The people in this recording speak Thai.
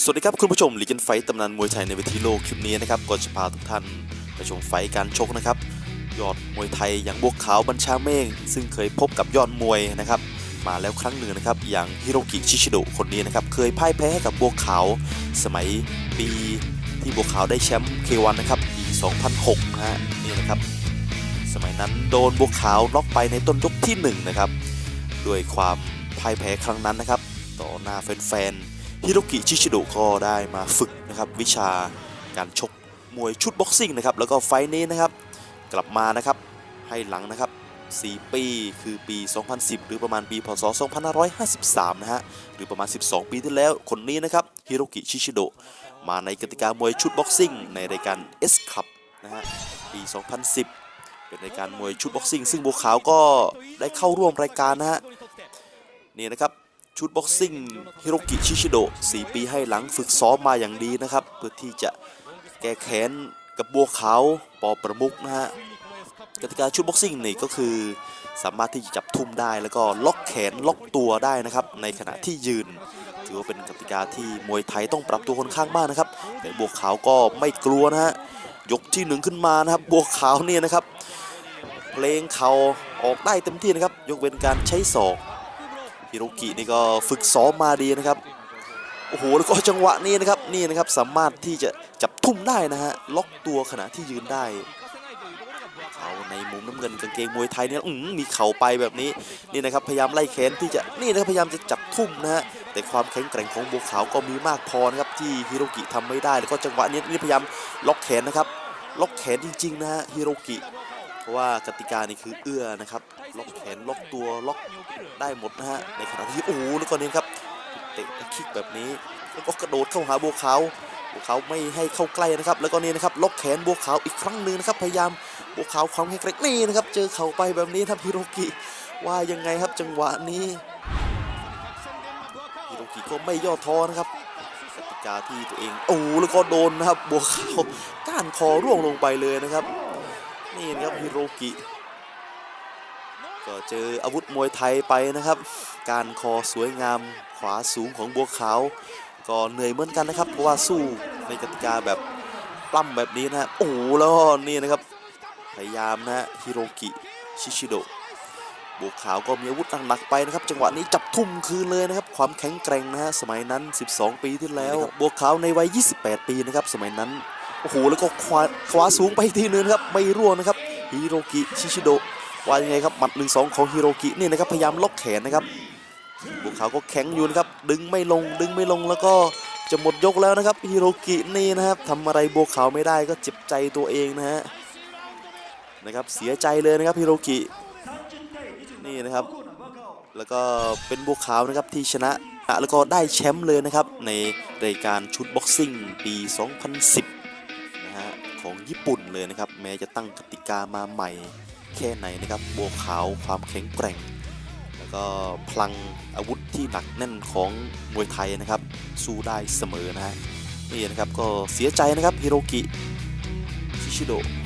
สวัสดีครับคุณผู้ชมลีกันไฟตำนานมวยไทยในเวทีโลกคลิปนี้นะครับก็จะพาทุกท่านไปชมไฟท์การชกนะครับ ยอดมวยไทยอย่างบวกขาวบัญชาเมฆซึ่งเคยพบกับยอดมวยนะครับ มาแล้วครั้งหนึ่งนะครับ อย่างฮิโรกิชิชิโดคนนี้นะครับ เคยพ่ายแพ้ให้กับบัวขาว สมัยปีที่บัวขาวได้แชมป์เควันนะครับปี 2006นะฮะนี่นะครับ สมัยนั้นโดนบัวขาวน็อกไปในต้นยกที่หนึ่งนะครับด้วยความพ่ายแพ้ครั้งนั้นนะครับ ต่อหน้าแฟนๆ ฮิโรกิชิชิโดก็ได้มาฝึกนะครับวิชาการชกมวยชุดบ็อกซิ่งนะครับแล้วก็ไฟท์นี้นะครับกลับมานะครับให้หลังนะครับ 4 ปีคือปี 2010 หรือประมาณปีพศ 2553 นะฮะหรือประมาณ 12 ปีที่แล้วคนนี้นะครับฮิโรกิชิชิโดมาในกติกามวยชุดบ็อกซิ่งในรายการ S Cup นะฮะปี 2010 เป็นรายการมวยชุดบ็อกซิ่งซึ่งบัวขาวก็ได้เข้าร่วมรายการนะฮะนี่นะครับ ชุดบ็อกซิ่งฮิโรกิชิชิโดะ4ปีให้หลังฝึกซ้อมมาอย่างดีนะครับ เพื่อที่จะแก้แค้นกับบัวขาวปอประมุกนะฮะกติกาชุดบ็อกซิ่งนี่ก็คือ สามารถที่จะจับทุ่มได้แล้วก็ล็อกแขนล็อกตัวได้นะครับ ในขณะที่ยืน ถือว่าเป็นกติกาที่มวยไทยต้องปรับตัวค่อนข้างมากนะครับ แต่บัวขาวก็ไม่กลัวนะฮะยกที่หนึ่งขึ้นมานะครับบัวขาวเนี่ยนะครับเพลงเขาออกได้เต็มที่นะครับ ยกเว้นการใช้ศอก ฮิโรกินี่ก็ฝึกซ้อมมาดีนะครับโอ้โหแล้วก็จังหวะนี้นะครับนี่นะครับสามารถที่จะจับทุ่มได้นะฮะล็อกตัวขณะที่ยืนได้เขาในมุมน้ำเงินกางเกงมวยไทยเนี่ยอืมีเข่าไปแบบนี้นี่นะครับพยายามไล่แขนที่จะนี่นะครับพยายามจะจับทุ่มนะฮะแต่ความแข็งแกร่งของบัวขาวก็มีมากพอนะครับที่ฮิโรกิทำไม่ได้แล้วก็จังหวะนี้นี่พยายามล็อกแขนนะครับล็อกแขนจริงๆนะฮะฮิโรกิเพราะว่ากติกานี่คือเอื้อนะครับ ล็อกแขนล็อกตัวล็อกได้หมดนะฮะในขณะที่โอ้โหแล้วก็นี่ครับเตะคิกแบบนี้แล้วก็กระโดดเข้าหาบัวขาวบัวขาวไม่ให้เข้าใกล้นะครับ แล้วก็นี่นะครับล็อกแขนบัวขาวอีกครั้งหนึ่งนะครับพยายามบัวขาวความแข็งแกร่งนี่นะครับเจอเข่าไปแบบนี้ครับฮิโรกิว่ายังไงครับจังหวะนี้ฮิโรกิก็ไม่ย่อท้อนะครับกติกาที่ตัวเองโอ้แล้วก็โดนนะครับบัวขาวก้านคอร่วงลงไปเลยนะครับนี่นะครับฮิโรกิ ก็เจออาวุธมวยไทยไปนะครับ การคอสวยงามขวาสูงของบัวขาว ก็เหนื่อยเหมือนกันนะครับ เพราะว่าสู้ในกติกาแบบปล้ำแบบนี้นะฮะโอ้โหแล้วนี่นะครับ พยายามนะฮะฮิโรกิชิชิโดะบัวขาวก็มีอาวุธหนักๆไปนะครับ จังหวะนี้จับทุ่มคืนเลยนะครับ ความแข็งแกร่งนะฮะสมัยนั้น 12 ปีที่แล้วบัวขาวในวัย 28 ปีนะครับ สมัยนั้นโอ้โหแล้วก็ขวาขวาสูงไปอีกทีนึงนครับไม่ร่วงนะครับฮิโรกิชิชิโดะ ว่ายังไงครับหมัด1 2ของฮิโรกินี่นะครับพยายามล็อกแขนนะครับบุกเขาก็แข็งอยู่นะครับดึงไม่ลงดึงไม่ลงแล้วก็จะหมดยกแล้วนะครับฮิโรกินี่นะครับทำอะไรบัวขาวไม่ได้ก็เจ็บใจตัวเองนะฮะนะครับเสียใจเลยนะครับฮิโรกินี่นะครับ แล้วก็เป็นบัวขาวนะครับที่ชนะอะแล้วก็ได้แชมป์เลยนะครับในรายการชุดบ็อกซิ่งปี 2010นะฮะของญี่ปุ่นเลยนะครับแม้จะตั้งกติกามาใหม่ แค่ไหนนะครับบัวขาวความแข็งแกร่ง แล้วก็พลังอาวุธที่หนักแน่นของมวยไทยนะครับ สู้ได้เสมอนะฮะนี่นะครับก็เสียใจนะครับฮิโรกิชิชิโดะ